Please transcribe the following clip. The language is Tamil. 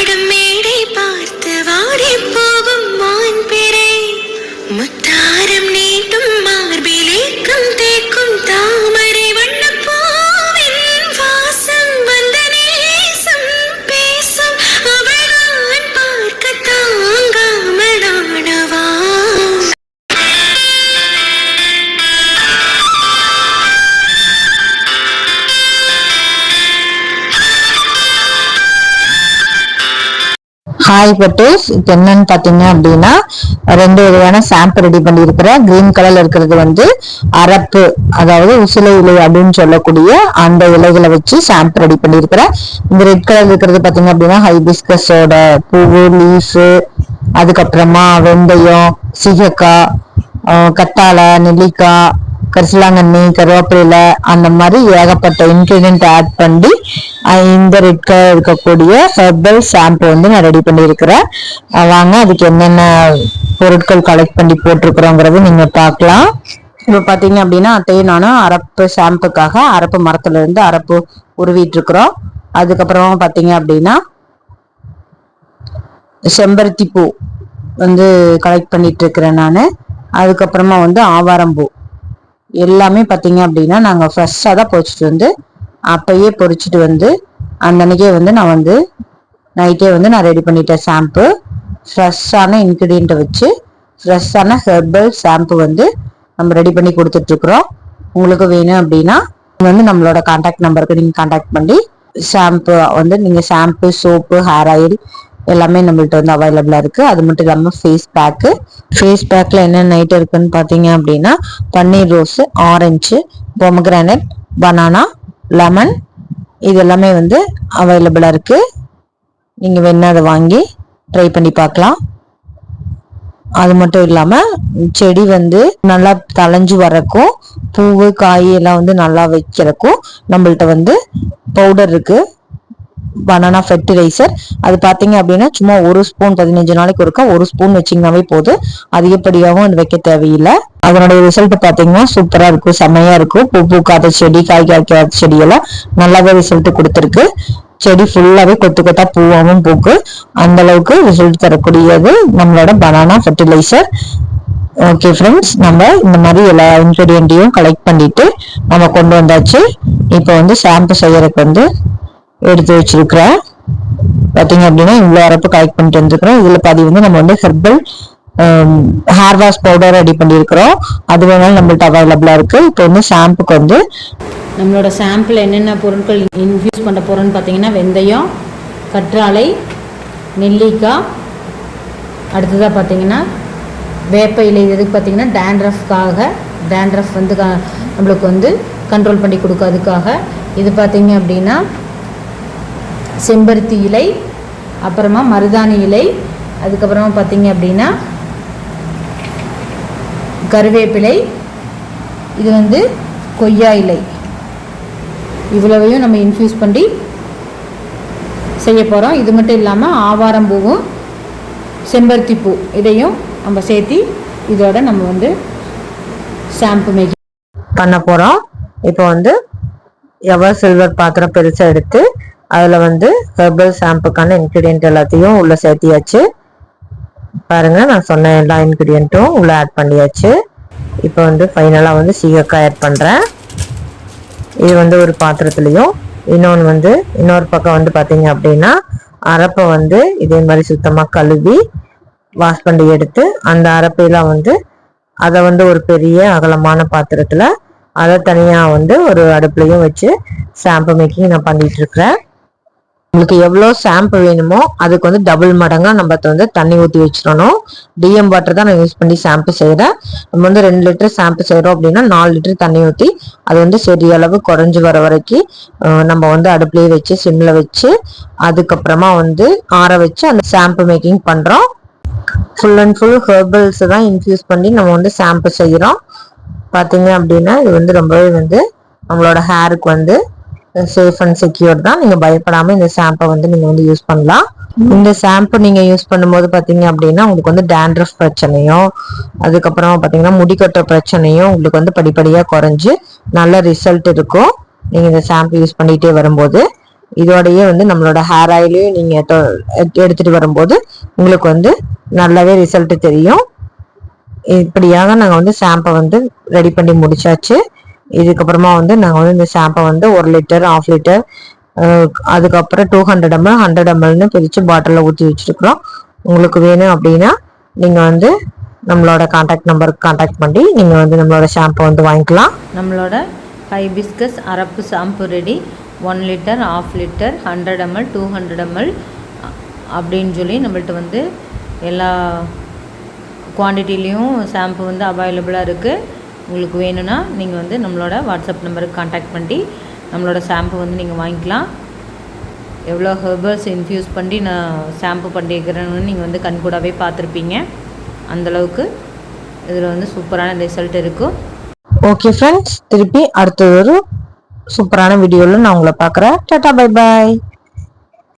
freedom me. ஹாய் பட்டேஸ் இப்போ என்னன்னு பார்த்தீங்க அப்படின்னா ரெண்டு வகையான ஷாம்பு ரெடி பண்ணியிருக்கிறேன். கிரீன் கலர்ல இருக்கிறது வந்து அரப்பு அதாவது உசிலை இலை அப்படின்னு சொல்லக்கூடிய அந்த இலைகளை வச்சு ஷாம்பு ரெடி பண்ணியிருக்கிறேன். இந்த ரெட் கலர் இருக்கிறது பார்த்தீங்க அப்படின்னா ஹைபிஸ்கஸோட பூவு லீஃபு அதுக்கப்புறமா வெந்தயம் சிகக்காய் கத்தாழை நெல்லிக்காய் கரிசலாங்கண்ணி கருவேப்பிலையில அந்த மாதிரி ஏகப்பட்ட இன்கிரீடியன்ட் ஆட் பண்ணி இந்த ரெட் கலர் இருக்கக்கூடிய ஹெர்பல் ஷாம்பு வந்து நான் ரெடி பண்ணியிருக்கிறேன். வாங்க அதுக்கு என்னென்ன பொருட்கள் கலெக்ட் பண்ணி போட்டிருக்கிறோங்கிறது நீங்க பார்க்கலாம். இப்போ பார்த்தீங்க அப்படின்னா அத்தையும் நானும் அரப்பு ஷாம்புக்காக அரப்பு மரத்துல இருந்து அரப்பு உருவிட்டு இருக்கிறோம் அதுக்கப்புறமா பார்த்தீங்க அப்படின்னா செம்பருத்தி பூ வந்து கலெக்ட் பண்ணிட்டு இருக்கிறேன் நான். அதுக்கப்புறமா வந்து ஆவாரம் பூ. எல்லாமே பார்த்தீங்க அப்படின்னா நாங்கள் ஃப்ரெஷ்ஷாக தான் பொறிச்சிட்டு வந்து அப்பயே பொறிச்சிட்டு வந்து அன்னன்னைக்கே வந்து நான் வந்து நைட்டே வந்து நான் ரெடி பண்ணிட்டேன் ஷாம்பு ஃப்ரெஷ்ஷான இன்க்ரீடியண்ட்டை வச்சு ஃப்ரெஷ்ஷான ஹெர்பல் ஷாம்பு வந்து நம்ம ரெடி பண்ணி கொடுத்துட்ருக்குறோம் உங்களுக்கு வேணும் அப்படின்னா வந்து நம்மளோட காண்டாக்ட் நம்பருக்கு நீங்கள் காண்டாக்ட் பண்ணி ஷாம்பு வந்து நீங்கள் ஷாம்பு சோப்பு ஹேர் ஆயில் எல்லாமே நம்மள்ட்ட வந்து அவைலபிளாக இருக்குது அது மட்டும் இல்லாமல் ஃபேஸ் பேக்கு ஃபேஸ் பேக்கில் என்னென்ன ஐட்டம் இருக்குன்னு பார்த்தீங்க அப்படின்னா பன்னீர் rose orange pomegranate banana lemon இது எல்லாமே வந்து அவைலபிளாக இருக்குது நீங்கள் வேணால் அதை வாங்கி ட்ரை பண்ணி பார்க்கலாம். அது மட்டும் இல்லாமல் செடி வந்து நல்லா தளைஞ்சு வரக்கும் பூவு காய் எல்லாம் வந்து நல்லா வைக்கிறக்கும் நம்மள்ட்ட வந்து பவுடர் இருக்குது பனானா ஃபெர்டிலைசர் அது பார்த்தீங்க அப்படின்னா சும்மா ஒரு ஸ்பூன் பதினஞ்சு நாளைக்கு ஒருக்கா ஒரு ஸ்பூன் வச்சிங்கனாவே போதும் அதிகப்படியாகவும் அது வைக்க தேவையில்லை. அதனுடைய ரிசல்ட் பார்த்தீங்கன்னா சூப்பராக இருக்கும் செம்மையாக இருக்கும். பூ பூக்காத செடி காய் காய்க்காத செடியெல்லாம் நல்லாவே ரிசல்ட் கொடுத்துருக்கு. செடி ஃபுல்லாகவே கொத்து கொத்தா பூவாகவும் பூக்கு. அந்த அளவுக்கு ரிசல்ட் தரக்கூடியது நம்மளோட பனானா ஃபெர்டிலைசர் ஓகே ஃப்ரெண்ட்ஸ் நம்ம இந்த மாதிரி எல்லா இன்க்ரீடியண்ட்டையும் கலெக்ட் பண்ணிட்டு நம்ம கொண்டு வந்தாச்சு. இப்போ வந்து ஷாம்பு செய்யறதுக்கு வந்து எடுத்து வச்சிருக்கிறேன் பார்த்தீங்க அப்படின்னா இவ்வளோ அரப்பு கலெக்ட் பண்ணிட்டு வந்துருக்கிறோம். இதில் பாதி வந்து நம்ம வந்து herbal hair wash powder ready பண்ணியிருக்கிறோம் அது வேணாலும் நம்மள்ட்ட அவைலபிளாக இருக்குது இப்போ வந்து ஷாம்புக்கு வந்து நம்மளோட ஷாம்பில் என்னென்ன பொருட்கள் இன்ஃபியூஸ் பண்ண போகிறோன்னு பார்த்தீங்கன்னா வெந்தயம் கற்றாழை நெல்லிக்காய் அடுத்ததாக பார்த்தீங்கன்னா வேப்ப இலை இதுக்கு எதுக்கு பார்த்தீங்கன்னா டேண்ட்ரஃப்காக டேண்ட்ரஃப் வந்து க- நம்மளுக்கு வந்து கண்ட்ரோல் பண்ணி கொடுக்கறதுக்காக. இது பார்த்தீங்க அப்படின்னா செம்பருத்தி இலை அப்புறமா மருதாணி இலை அதுக்கப்புறமா பார்த்தீங்க அப்படின்னா கருவேப்பிலை இது வந்து கொய்யா இலை. இவ்வளவையும் நம்ம இன்ஃப்யூஸ் பண்ணி செய்ய போகிறோம் இது மட்டும் இல்லாமல் ஆவாரம் பூவும் செம்பருத்தி பூ இதையும் நம்ம சேர்த்து இதோட நம்ம வந்து ஷாம்பு மேக்கிங் பண்ண போகிறோம் இப்போ வந்து எவர் சில்வர் பாத்திரம் பெருசாக எடுத்து அதில் வந்து ஹெர்பல் ஷாம்புக்கான இன்க்ரீடியன்ட் எல்லாத்தையும் உள்ளே சேர்த்தியாச்சு. பாருங்கள் நான் சொன்ன எல்லா இன்க்ரீடியண்ட்டும் உள்ளே ஆட் பண்ணியாச்சு. இப்போ வந்து ஃபைனலாக வந்து சீகக்காய் ஆட் பண்ணுறேன் இது வந்து ஒரு பாத்திரத்துலேயும். இன்னொன்று வந்து இன்னொரு பக்கம் வந்து பார்த்தீங்க அப்படின்னா அரப்பை வந்து இதே மாதிரி சுத்தமாக கழுவி வாஷ் பண்ணி எடுத்து அந்த அரப்பையெல்லாம் வந்து அதை வந்து ஒரு பெரிய அகலமான பாத்திரத்தில் அதை தனியாக வந்து ஒரு அடுப்புலையும் வச்சு ஷாம்பு மேக்கிங் நான் பண்ணிகிட்ருக்கிறேன் உங்களுக்கு எவ்வளோ ஷாம்பு வேணுமோ அதுக்கு வந்து டபுள் மடங்காக நம்ம அதை வந்து தண்ணி ஊற்றி வச்சிடணும். டிஎம் வாட்டர் தான் நான் யூஸ் பண்ணி ஷாம்பு செய்கிறேன் நம்ம வந்து ரெண்டு லிட்டர் ஷாம்பு செய்கிறோம் அப்படின்னா நாலு லிட்டர் தண்ணி ஊற்றி அது வந்து சரி அளவு குறைஞ்சு வர வரைக்கும் நம்ம வந்து அடுப்புலேயே வச்சு சிம்மில் வச்சு அதுக்கப்புறமா வந்து ஆற வச்சு அந்த ஷாம்பு மேக்கிங் பண்ணுறோம் ஃபுல் அண்ட் ஃபுல் ஹெர்பல்ஸ் தான் இன்ஃபியூஸ் பண்ணி நம்ம வந்து ஷாம்பு செய்கிறோம் பார்த்தீங்க அப்படின்னா இது வந்து ரொம்பவே வந்து நம்மளோட ஹேருக்கு வந்து சேஃப் அண்ட் செக்யூர் தான். நீங்கள் பயப்படாமல் இந்த ஷாம்பை வந்து நீங்கள் வந்து யூஸ் பண்ணலாம். இந்த ஷாம்பு நீங்கள் யூஸ் பண்ணும்போது பார்த்தீங்க அப்படின்னா உங்களுக்கு வந்து டேண்ட்ரஃப் பிரச்சனையும் அதுக்கப்புறம் பார்த்தீங்கன்னா முடிக்கட்ட பிரச்சனையும் உங்களுக்கு வந்து படிப்படியாக குறைஞ்சு நல்ல ரிசல்ட் இருக்கும். நீங்கள் இந்த ஷாம்பு யூஸ் பண்ணிகிட்டே வரும்போது இதோடயே வந்து நம்மளோட ஹேர் ஆயிலையும் நீங்கள் எடுத்துகிட்டு வரும்போது உங்களுக்கு வந்து நல்லாவே ரிசல்ட் தெரியும். இப்படியாக நாங்கள் வந்து ஷாம்பை வந்து ரெடி பண்ணி முடிச்சாச்சு. இதுக்கப்புறமா வந்து நாங்கள் வந்து இந்த ஷாம்பை வந்து ஒரு லிட்டர் ஆஃப் லிட்டர் அதுக்கப்புறம் டூ ஹண்ட்ரட் எம்எல் ஹண்ட்ரட் எம்எல்னு பிரித்து பாட்டிலில் ஊற்றி வச்சிருக்கிறோம். உங்களுக்கு வேணும் அப்படின்னா நீங்கள் வந்து நம்மளோட காண்டாக்ட் நம்பருக்கு காண்டாக்ட் பண்ணி நீங்கள் வந்து நம்மளோட ஷாம்பை வந்து வாங்கிக்கலாம். நம்மளோட hibiscus அரப்பு shampoo ready one litre half litre hundred ml two hundred ml அப்படின்னு சொல்லி நம்மள்ட்ட வந்து எல்லா குவான்டிட்டிலையும் ஷாம்பு வந்து அவைலபிளாக இருக்குது உங்களுக்கு வேணும்னா நீங்கள் வந்து நம்மளோட வாட்ஸ்அப் நம்பருக்கு காண்டாக்ட் பண்ணி நம்மளோட ஷாம்பு வந்து நீங்கள் வாங்கிக்கலாம். எவ்வளோ ஹெர்பல்ஸ் இன்ஃப்யூஸ் பண்ணி நான் ஷாம்பு பண்ணியிருக்கிறேன்னு நீங்கள் வந்து கண்கூடாவே பார்த்துருப்பீங்க. அந்தளவுக்கு இதில் வந்து சூப்பரான ரிசல்ட் இருக்கும் ஓகே ஃப்ரெண்ட்ஸ் திருப்பி அடுத்த ஒரு சூப்பரான வீடியோவில் நான் உங்களை பார்க்குறேன். Tata bye bye